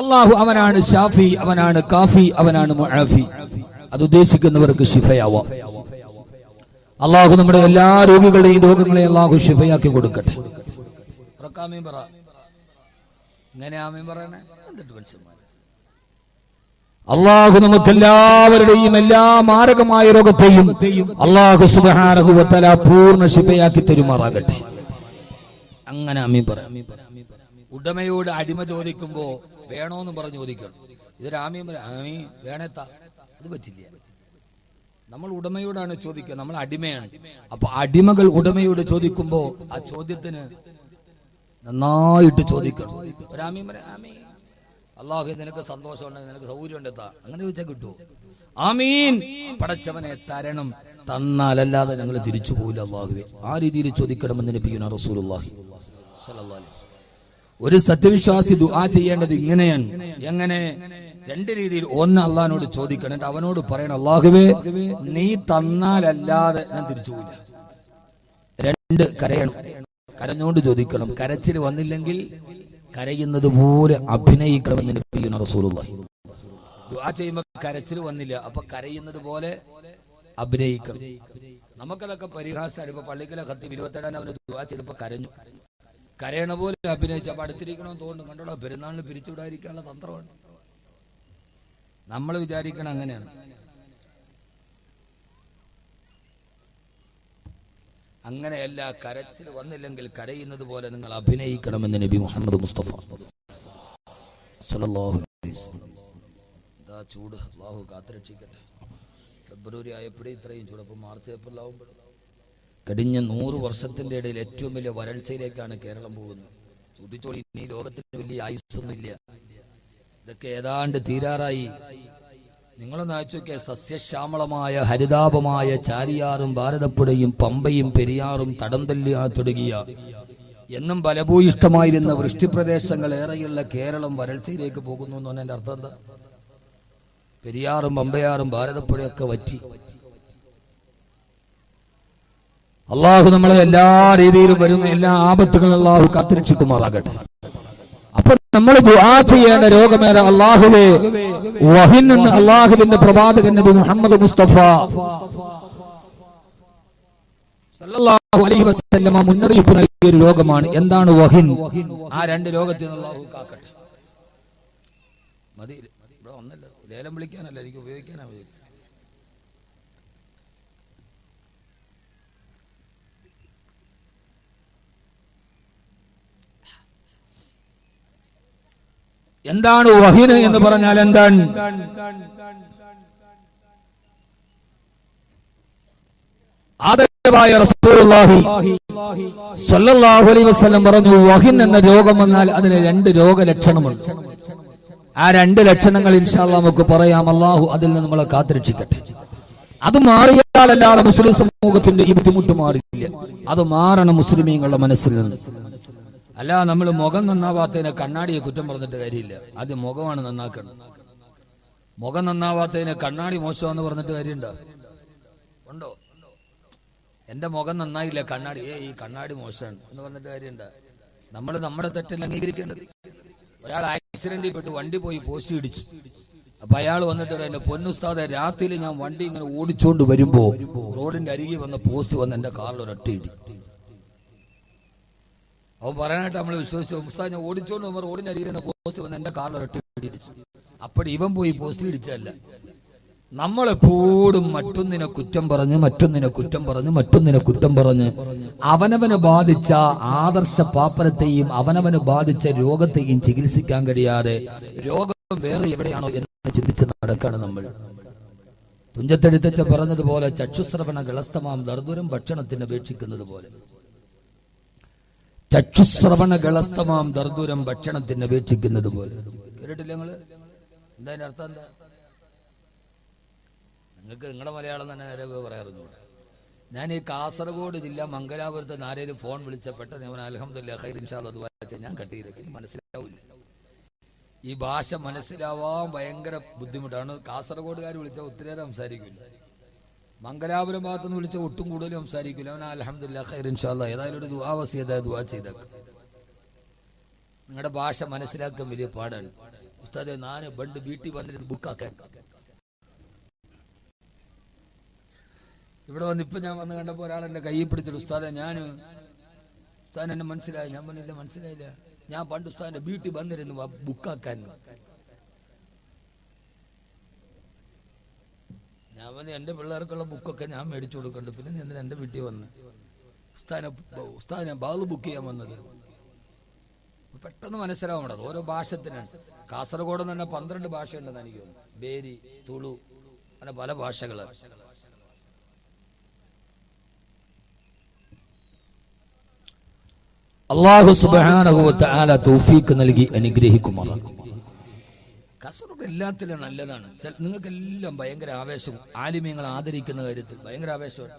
അള്ളാഹു അവനാണ് ഷാഫി അവനാണ് കാഫി അവനാണ് മുആഫി. അത് ഉദ്ദേശിക്കുന്നവർക്ക് ഷിഫയാവാം അള്ളാഹു നമ്മുടെ എല്ലാ രോഗികളുടെയും രോഗങ്ങളെ അള്ളാഹു ഷിഫയാക്കി കൊടുക്കട്ടെ. അള്ളാഹു നമുക്ക് എല്ലാവരുടെയും എല്ലാ മാരകമായ രോഗത്തെയും അള്ളാഹു സുബാനഹുവത്തല പൂർണ ശിഫയാക്കി തരുമാറാകട്ടെ. അങ്ങനെ അമ്മീ പറയാം ഉടമയോട് അടിമ ചോദിക്കുമ്പോ വേണോന്ന് പറഞ്ഞ് ചോദിക്കണം. ഇത് രാമിയും രാമി ആമീ വേണേത്താ അത് പറ്റില്ല. നമ്മൾ ഉടമയോടാണ് ചോദിക്കുക നമ്മൾ അടിമയാണ്. അപ്പൊ അടിമകൾ ഉടമയോട് ചോദിക്കുമ്പോ ആ ചോദ്യത്തിന് നന്നായിട്ട് ചോദിക്കണം. രാമിയും രാമി അള്ളാഹു നിനക്ക് സന്തോഷമുണ്ട് നിനക്ക് സൗകര്യം ഉണ്ടെത്ത അങ്ങനെ ചോദിച്ചാൽ കിട്ടുമോ ആമീൻ. പടച്ചവനെ തരണം. തന്നാലല്ലാതെ ഞങ്ങൾ തിരിച്ചു പോകില്ല അള്ളാഹുവെ. ആ രീതിയിൽ ചോദിക്കണമെന്ന് നബിയുന റസൂലുള്ളാഹി. സ്വല്ലല്ലാഹി ഒരു സത്യവിശ്വാസി ദുആ ചെയ്യേണ്ടത് ഇങ്ങനെയാണ്. എങ്ങനെ? രണ്ട് രീതിയിൽ. ഒന്ന് അള്ളഹാനോട് ചോദിക്കണം. എന്നിട്ട് അവനോട് പറയണം അള്ളാഹുവേ നീ തന്നാലല്ലാതെ ഞാൻ തിരിച്ചു രണ്ട് കരയണം. കരഞ്ഞോണ്ട് ചോദിക്കണം. കരച്ചിൽ വന്നില്ലെങ്കിൽ കരയുന്നത് പോലെ അഭിനയിക്കണമെന്ന് നബിയുന റസൂലുള്ളാഹി. ദുആ ചെയ്യുമ്പോൾ കരച്ചിൽ വന്നില്ല. അപ്പൊ കരയുന്നത് പോലെ അഭിനയിക്കണം. നമുക്കതൊക്കെ പരിഹാസമാണ്. ഇപ്പൊ പള്ളിക്കലെ കത്തി ഇരുപത്തേഴാൻ അവന് ദുആ ചെയ്തപ്പോ കരഞ്ഞു. കരയണ പോലെ അഭിനയിച്ച അപ്പൊ അടുത്തിരിക്കണമെന്ന് തോന്നുന്നു. കണ്ടോടാ പെരുന്നാളിന് പിരിച്ചുവിടാതിരിക്കാനുള്ള തന്ത്രമാണ്. നമ്മൾ വിചാരിക്കണം അങ്ങനെയാണ്. അങ്ങനെയല്ല കരച്ചിൽ വന്നില്ലെങ്കിൽ കരയുന്നത് പോലെ നിങ്ങൾ അഭിനയിക്കണമെന്ന് നബി മുഹമ്മദ് മുസ്തഫ ചൂട് അള്ളാഹു കാത്തുരക്ഷിക്കട്ടെ. ഫെബ്രുവരി ആയപ്പോഴേ ഇത്രയും ചൂട്. മാർച്ച് ഏപ്രിലാവുമ്പോൾ കഴിഞ്ഞ നൂറ് വർഷത്തിന്റെ ഇടയിൽ ഏറ്റവും വലിയ വരൾച്ചയിലേക്കാണ് കേരളം പോകുന്നത്. ചൂട്ടിച്ചോളി ഇനി ലോകത്തിന് വലിയ ആയുസ്സൊന്നുമില്ല. ഇതൊക്കെ ഏതാണ്ട് തീരാറായി. നിങ്ങളൊന്ന് അയച്ചൊക്കെ സസ്യശ്യാമളമായ ഹരിതാപമായ ചാരിയാറും ഭാരതപ്പുഴയും പമ്പയും പെരിയാറും തടം തല്ലിയാ തുടങ്ങിയ എന്നും ഫലഭൂയിഷ്ടമായിരുന്ന വൃഷ്ടിപ്രദേശങ്ങൾ ഏറെയുള്ള കേരളം വരൾച്ചയിലേക്ക് പോകുന്നു എന്ന് പറഞ്ഞതിന്റെ അർത്ഥം എന്താ? പെരിയാറും പമ്പയാറും ഭാരതപ്പുഴയൊക്കെ വറ്റി. അള്ളാഹു നമ്മളെ എല്ലാ രീതിയിലും വരുന്ന എല്ലാ ആപത്തുകളും അള്ളാഹു കാത്തിരക്ഷിക്കുമാറാകട്ടെ. അപ്പൊ നമ്മൾ ദുആ ചെയ്യേണ്ട രോഗമേറ അള്ളാഹുവേ വഹിൻ എന്ന് അള്ളാഹുവിന്റെ പ്രവാചകൻ നബി മുഹമ്മദ് മുസ്തഫ സല്ലല്ലാഹു അലൈഹി വസല്ലമ മുന്നറിയിപ്പ് നൽകിയ ഒരു രോഗമാണ്. എന്താണ് വഹിൻ? ആ രണ്ട് രോഗത്തിൽ നിന്ന് അള്ളാഹു കാക്കട്ടെ. മതി. ഇവിടെ ഒന്നല്ല. ലേലം വിളിക്കാനല്ല. എനിക്ക് ഉപയോഗിക്കാനാണ് വിചാരിച്ചത്. എന്താണ് വഹിന് എന്ന് പറഞ്ഞാൽ എന്താണ്? ആദരവായ അലൈഹി വസല്ലം പറഞ്ഞു വഹിൻ എന്ന രോഗം വന്നാൽ അതിന് രണ്ട് രോഗലക്ഷണമുണ്ട്. ആ രണ്ട് ലക്ഷണങ്ങൾ ഇൻഷാല്ല നമുക്ക് പറയാം. അള്ളാഹു അതിൽ നിന്ന് നമ്മളെ കാത്തിരക്ഷിക്കട്ടെ. അത് മാറിയാലല്ലാതെ മുസ്ലിം സമൂഹത്തിന്റെ ഈ ബുദ്ധിമുട്ട് മാറിയില്ല അത് മാറണം മുസ്ലിമീങ്ങളുടെ മനസ്സിൽ നിന്ന്. അല്ല നമ്മൾ മുഖം നന്നാവാത്തതിനെ കണ്ണാടിയെ കുറ്റം പറഞ്ഞിട്ട് കാര്യമില്ല. അത് മുഖമാണ് നന്നാക്കണം. മുഖം നന്നാവാത്തതിനെ കണ്ണാടി മോശമാണെന്ന് പറഞ്ഞിട്ട് കാര്യമുണ്ടോ? ഉണ്ടോ? എന്റെ മുഖം നന്നായില്ല കണ്ണാടി. ഏ ഈ കണ്ണാടി മോശമാണ് എന്ന് പറഞ്ഞിട്ട് കാര്യമുണ്ടോ? നമ്മൾ നമ്മുടെ തെറ്റല്ല അംഗീകരിക്കേണ്ടത്? ഒരാൾ ആക്സിഡന്റിൽ പെട്ട് വണ്ടി പോയി പോസ്റ്റ് ഇടിച്ചു. അപ്പൊ അയാൾ വന്നിട്ട് എന്റെ പൊന്നുസ്താദ രാത്രിയിൽ ഞാൻ വണ്ടി ഇങ്ങനെ ഓടിച്ചോണ്ട് വരുമ്പോ റോഡിന്റെ അരികെ വന്ന പോസ്റ്റ് വന്ന് എന്റെ കാറിൽ ഒരൊറ്റ ഇടി. അവൻ പറയാനായിട്ട് നമ്മൾ വിശ്വസിച്ചു ഉസ്താദ് ഞാൻ ഓടിച്ചോണ്ട് പോകുമ്പോൾ ഓടിഞ്ഞ രീതിയിൽ പോസ്റ്റ് വന്ന് എന്റെ കാറിൽ ഒരട്ടി ഇടിച്ചു. അപ്പോഴും ഇവൻ പോയി പോസ്റ്റ് ഇടിച്ചല്ല നമ്മളെപ്പോഴും മറ്റൊന്നിനെ കുറ്റം പറഞ്ഞ് മറ്റൊന്നിനെ കുറ്റം പറഞ്ഞ് മറ്റൊന്നിനെ കുറ്റം പറഞ്ഞ് അവനവന് ബാധിച്ച ആദർശ പാപ്പരത്തെയും അവനവന് ബാധിച്ച രോഗത്തെയും ചികിത്സിക്കാൻ കഴിയാതെ രോഗം വേറെ എവിടെയാണോ എന്ന് ചിന്തിച്ച് നടക്കാണ് നമ്മൾ. തുഞ്ചത്തെടുത്തച്ച പറഞ്ഞതുപോലെ ചക്ഷുശ്രവണ ഗളസ്തമാം ദർദുരം ഭക്ഷണത്തിന് അപേക്ഷിക്കുന്നത് പോലെ ചക്ഷുശ്രവണ ഗളസ്തമാം ദർദൂരം ഭക്ഷണത്തിന് അപേക്ഷിക്കുന്നത് പോലെ. കേട്ടിട്ടില്ല നിങ്ങൾ? എന്താ അർത്ഥം എന്താ? നിങ്ങൾക്ക് നിങ്ങളുടെ മലയാളം തന്നെ നേരെ പറയാറുണ്ട് ഞാൻ ഈ കാസർഗോഡ് ജില്ല മംഗലാപുരത്ത് നാരേലും ഫോൺ വിളിച്ചപ്പെട്ട് ഞാൻ അലഹമ്മദില്ല ഹൈറിൻഷാദ് ഞാൻ കട്ട് മനസ്സിലാവില്ല. ഈ ഭാഷ മനസ്സിലാവാൻ ഭയങ്കര ബുദ്ധിമുട്ടാണ്. കാസർഗോഡുകാർ വിളിച്ച ഒത്തിരിയേറെ സംസാരിക്കില്ല മംഗലാപുരം ഭാഗത്ത് നിന്ന് വിളിച്ച ഒട്ടും കൂടുതൽ സംസാരിക്കില്ല. അവൻ അലഹമില്ല ഹൈറിൻഷാദ് ഏതായാലും ഒരു നിങ്ങളുടെ ഭാഷ മനസ്സിലാക്കാൻ വലിയ പാടാണ്. ഉസ്താദെ നാന് ബണ്ട് വീട്ടിൽ വന്നിട്ട് ബുക്കാക്കാൻ ഇവിടെ വന്ന് ഇപ്പൊ ഞാൻ വന്ന് കണ്ടപ്പോൾ ഒരാൾ എന്റെ കൈ പിടിച്ചിട്ട് ഉസ്താദെ ഞാൻ ഉസ്താദ് എന്നെ മനസ്സിലായി. ഞാൻ പറഞ്ഞില്ല മനസ്സിലായില്ല. ഞാൻ പണ്ട് ഉസ്താദിന്റെ വീട്ടിൽ വന്നിരുന്നു ബുക്കാക്കാൻ ഞാൻ വന്ന് എന്റെ പിള്ളേർക്കുള്ള ബുക്കൊക്കെ ഞാൻ മേടിച്ചു കൊടുക്കുന്നുണ്ട് പിന്നെ നീ എന്റെ വീട്ടിൽ വന്ന്? ഉസ്താദിനെ ഉസ്താദിനെ ബാഗ് ബുക്ക് ചെയ്യാൻ വന്നത്. പെട്ടെന്ന് മനസ്സിലാവും അത് ഓരോ ഭാഷത്തിനാണ്. കാസർഗോഡ് തന്നെ പന്ത്രണ്ട് ഭാഷയുണ്ടെന്ന് എനിക്ക് തോന്നുന്നു ബേരി തുളു അങ്ങനെ പല ഭാഷകൾ. അള്ളാഹു തആല തൗഫീഖ് നൽകി അനുഗ്രഹിക്കുമാറാകും കാസർഗോഡ് എല്ലാത്തിലും നല്ലതാണ്. നിങ്ങൾക്കെല്ലാം ഭയങ്കര ആവേശവും ആലിമ്യങ്ങൾ ആദരിക്കുന്ന കാര്യത്തിൽ ഭയങ്കര ആവേശമാണ്.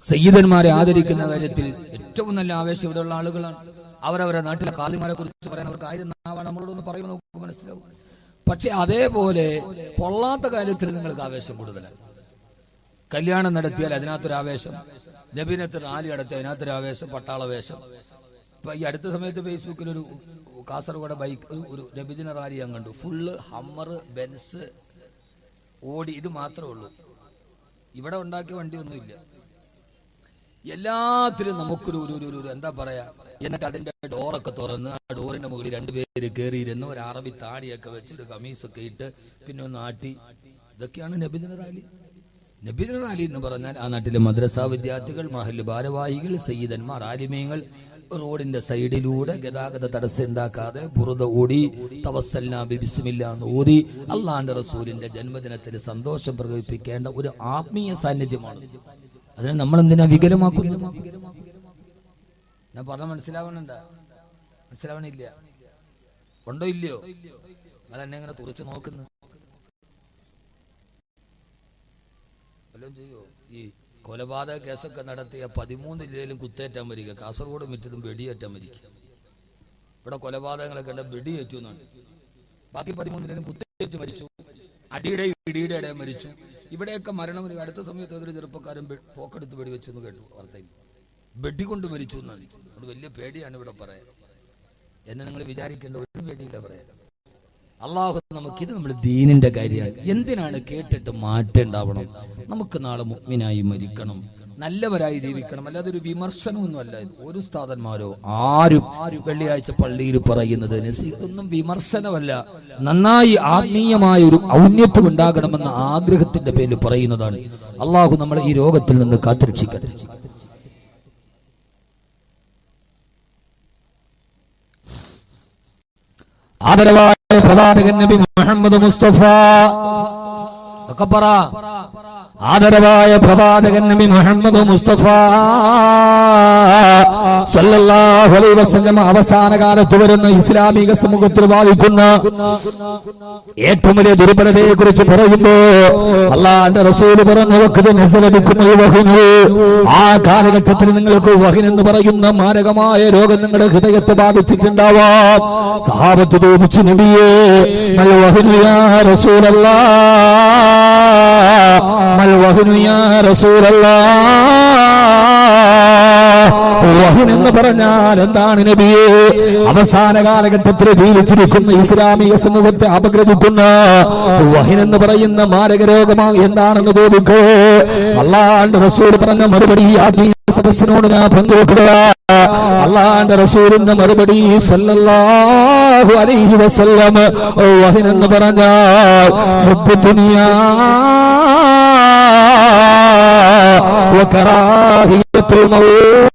സയ്യിദന്മാരെ ആദരിക്കുന്ന കാര്യത്തിൽ ഏറ്റവും നല്ല ആവേശം ഇവിടെയുള്ള ആളുകളാണ്. അവരവരെ നാട്ടിലെ കാലിമാരെ കുറിച്ച് പറയാൻ അവർക്ക് ആയിരം നാവാണ്. നമ്മളോടൊന്ന് പറയുമ്പോൾ നമുക്ക് മനസ്സിലാവും. പക്ഷെ അതേപോലെ കൊള്ളാത്ത കാര്യത്തിൽ നിങ്ങൾക്ക് ആവേശം കൂടുതലാണ്. കല്യാണം നടത്തിയാൽ അതിനകത്തൊരു ആവേശം നബീനത്ത് റാലി നടത്തിയ അതിനകത്തൊരു ആവേശം പട്ടാള വേഷം ഇപ്പൊ ഈ അടുത്ത സമയത്ത് ഫേസ്ബുക്കിൽ ഒരു കാസർഗോഡ് ബൈക്ക് ഒരു ഒരു റാലി ഞാൻ കണ്ടു. ഫുള്ള് ഹമ്മർ ബെൻസ് ഓടി ഇത് മാത്രമേ ഉള്ളൂ. ഇവിടെ ഉണ്ടാക്കിയ വണ്ടിയൊന്നുമില്ല എല്ലാത്തിലും നമുക്കൊരു ഒരു ഒരു ഒരു എന്താ പറയാ എന്നിട്ട് അതിന്റെ ഡോറൊക്കെ തുറന്ന് ആ ഡോറിന്റെ മുകളിൽ രണ്ടുപേര് കയറിയിരുന്ന് ഒരു അറബി താടിയൊക്കെ വെച്ച് ഒരു കമീസൊക്കെ ഇട്ട് പിന്നെ ഒന്ന് ആട്ടി. ഇതൊക്കെയാണ് നബിദിന റാലി. നബിദിന റാലി എന്ന് പറഞ്ഞാൽ ആ നാട്ടിലെ മദ്രസ വിദ്യാർത്ഥികൾ മഹൽ ഭാരവാഹികൾ സയ്യിദന്മാർ ആലിമീങ്ങൾ റോഡിന്റെ സൈഡിലൂടെ ഗതാഗത തടസ്സം ഉണ്ടാക്കാതെ ബുറുത ഓടി തവസ്സൽനാ ബി എന്ന് ഓതി അള്ളാന്റെ റസൂലിന്റെ ജന്മദിനത്തിൽ സന്തോഷം പ്രകടിപ്പിക്കേണ്ട ഒരു ആത്മീയ സാന്നിധ്യമാണ്. അതിനെ നമ്മൾ എന്തിനാ വികലമാക്കുന്നത്? ഞാൻ പറഞ്ഞ മനസ്സിലാവണുണ്ട മനസ്സിലാവണില്ല. ഉണ്ടോ ഇല്ലയോ? നിങ്ങൾ ഇങ്ങനെ തുറച്ച് നോക്കുന്നു. വല്ലതും ചെയ്യോ? ഈ കൊലപാതക കേസൊക്കെ നടത്തിയ പതിമൂന്ന് ജില്ലയിലും കുത്തേറ്റാൻ വരിക. കാസർഗോഡ് മുറ്റത്തും വെടിയേറ്റാൻ വരിക. ഇവിടെ കൊലപാതകങ്ങളൊക്കെ ഉണ്ട് വെടിയേറ്റു എന്നാണ്. ബാക്കി പതിമൂന്ന് ജില്ലയിലും കുത്തേറ്റ് മരിച്ചു. അടിയുടെ ഇടിയുടെ ഇടയിൽ മരിച്ചു. ഇവിടെയൊക്കെ മരണം വരിക അടുത്ത സമയത്ത് ഒരു ചെറുപ്പക്കാരൻ പോക്കെടുത്ത് വെടിവെച്ചു എന്ന് കേട്ടു വാർത്തയിൽ. വെടികൊണ്ട് മരിച്ചു എന്നാണ്. അത് വലിയ പേടിയാണ് ഇവിടെ പറയാൻ. എന്നെ നിങ്ങൾ വിചാരിക്കേണ്ട ഒരു പേടിയില്ല പറയാൻ. അള്ളാഹു നമുക്ക് ഇത് നമ്മുടെ ദീനിന്റെ കാര്യമാണ്. എന്തിനാണ് കേട്ടിട്ട് മാറ്റേണ്ടാവണം നമുക്ക് നാളെ മുഗ്മിനായി മരിക്കണം. നല്ലവരായി ജീവിക്കണം. അല്ലാതെ ഒരു വിമർശനമൊന്നും അല്ല. ഇത് ഒരു സ്ഥാതന്മാരോ ആരും വെള്ളിയാഴ്ച പള്ളിയിൽ പറയുന്നത് നസീ, ഇതൊന്നും വിമർശനമല്ല. നന്നായി ആത്മീയമായ ഒരു ഔന്നത്യം ഉണ്ടാകണമെന്ന ആഗ്രഹത്തിന്റെ പേരിൽ പറയുന്നതാണ്. അള്ളാഹു നമ്മളെ ഈ രോഗത്തിൽ നിന്ന് കാത്തിരക്ഷിക്കട്ടെ. ആദരവായ പ്രവാചകൻ നബി മുഹമ്മദ് മുസ്തഫ. ഒക്കെ പറ. ആദരവായ പ്രവാചകൻ നബി മുഹമ്മദ് മുസ്തഫ. അവസാന കാലത്ത് വരുന്ന ഇസ്ലാമിക സമൂഹത്തിൽ ബാധിക്കുന്ന ഏറ്റവും വലിയ ദുർബലതയെ കുറിച്ച് പറയുമ്പോ അള്ളാന്റെ റസൂൽ പറഞ്ഞു ലഭിക്കുന്ന. ആ കാലഘട്ടത്തിൽ നിങ്ങൾക്ക് വഹിൻ എന്ന് പറയുന്ന മാരകമായ രോഗം നിങ്ങളുടെ ഹൃദയത്തെ ബാധിച്ചിട്ടുണ്ടാവാം സഹാബത്ത് തോന്നിച്ചു നബിയേ മൽ വഹ്നു യാ റസൂലല്ലാ മൽ എന്ന് പറഞ്ഞാൽ എന്താണ് നബിയെ അവസാന കാലഘട്ടത്തിൽ ജീവിച്ചിരിക്കുന്ന ഇസ്ലാമിക സമൂഹത്തെ അപഗ്രഥിക്കുന്ന വഹിൻ എന്ന് പറയുന്ന മാരക രോഗമാണ് എന്താണെന്ന് തോന്നിക്കോ അള്ളാന്റെ റസൂൽ പറഞ്ഞ മറുപടി ആദ്യ സദസ്സിനോട് ഞാൻ പങ്കുവെക്കുക അള്ളാന്റെ റസൂലിന്റെ മറുപടി സല്ലല്ലാഹു അലൈഹി വസല്ലം വഹിൻ എന്ന് പറഞ്ഞാൽ ഹുബ്ബു ദുനിയാ وكراهية الموت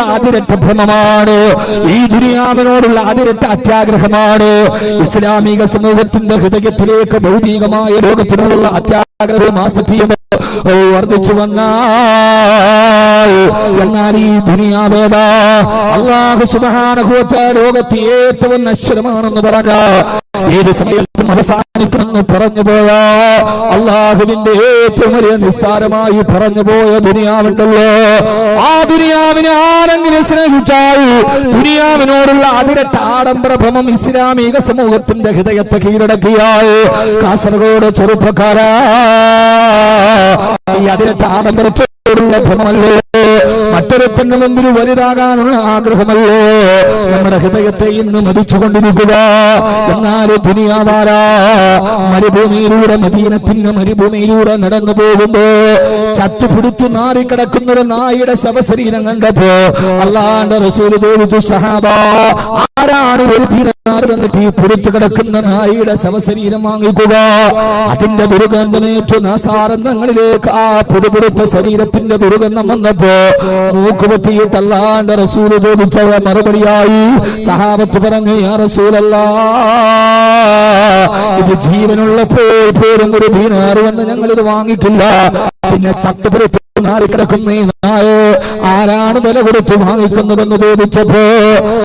ദുനിയാവിനോടുള്ള അതിരട്ട ഭ്രമമാണ്. ഈ ദുനിയാവിനോടുള്ള അതിരട്ട അത്യാഗ്രഹമാണ്. ഇസ്ലാമിക സമൂഹത്തിന്റെ ഹൃദയത്തിലേക്ക് ഭൗതികമായ ലോകത്തിനോടുള്ള അത്യാഗ്രഹം ആസക്തിയും വർദ്ധിച്ചു വന്നാൽ എന്നാൽ ഈ ദുനിയാവേദ അള്ളാഹു സുബാനഹുവത്ത ലോകത്ത് ഏറ്റവും നശ്വരമാണെന്ന് പറഞ്ഞ ഏത് സമയത്തും അവസാനിക്കുമെന്ന് പറഞ്ഞു പോയ അള്ളാഹുവിന്റെ ഏറ്റവും വലിയ നിസ്സാരമായി പറഞ്ഞു പോയ ദുനിയാവുണ്ടല്ലോ. ആ ദുനിയാവിനെ ആരെങ്കിലും സ്നേഹിച്ചാൽ ദുനിയാവിനോടുള്ള അതിരട്ട ആഡംബര ഭ്രമം ഇസ്ലാമിക സമൂഹത്തിന്റെ ഹൃദയത്തെ കീഴടക്കിയാൽ കാസർഗോഡ് ചെറുപ്പക്കാരാ. അതിരട്ട கொடுங்க கமல்லே മുമ്പിൽ വലുതാകാനുള്ള ആഗ്രഹമല്ലോ. നമ്മുടെ ഹൃദയത്തെ ഇന്ന് മതിച്ചുകൊണ്ടിരിക്കുക. എന്നാൽ ദുനിയാവാര. മരുഭൂമിയിലൂടെ മദീനത്തിന്റെ മരുഭൂമിയിലൂടെ നടന്നു പോകുമ്പോ ചത്തുപിടിച്ചു നാറിക്കിടക്കുന്ന ഒരു നായുടെ ശവശരീരം കണ്ടപ്പോ അള്ളാന്റെ റസൂൽ ചോദിച്ചു സഹാബ ആരാണ് ഒരു ദീനാർ വന്നിട്ട് ഈ കിടക്കുന്ന നായിയുടെ ശവശരീരം വാങ്ങിക്കുക. അതിന്റെ ദുർഗന്ധമേറ്റു നാസാരന്ധങ്ങളിലേക്ക് ആ പുതുപുടുത്ത ശരീരത്തിന്റെ ദുർഗന്ധം വന്നപ്പോ മൂക്കുപത്തിയിട്ട് അല്ലാണ്ട് റസൂൽ ചോദിച്ചത് മറുപടിയായി. സഹാബത്ത് പറഞ്ഞു യാ റസൂലല്ല ഇത് ജീവനുള്ളപ്പോൾ പോലും ഒരു ദീനാറ് വന്ന് ഞങ്ങൾ ഇത് വാങ്ങിക്കില്ല. പിന്നെ ചത്തുപുരത്ത് മാറിക്കിടക്കുന്നേ ആരാണ് വില കൊടുത്ത് വാങ്ങിക്കുന്നതെന്ന് ചോദിച്ചപ്പോ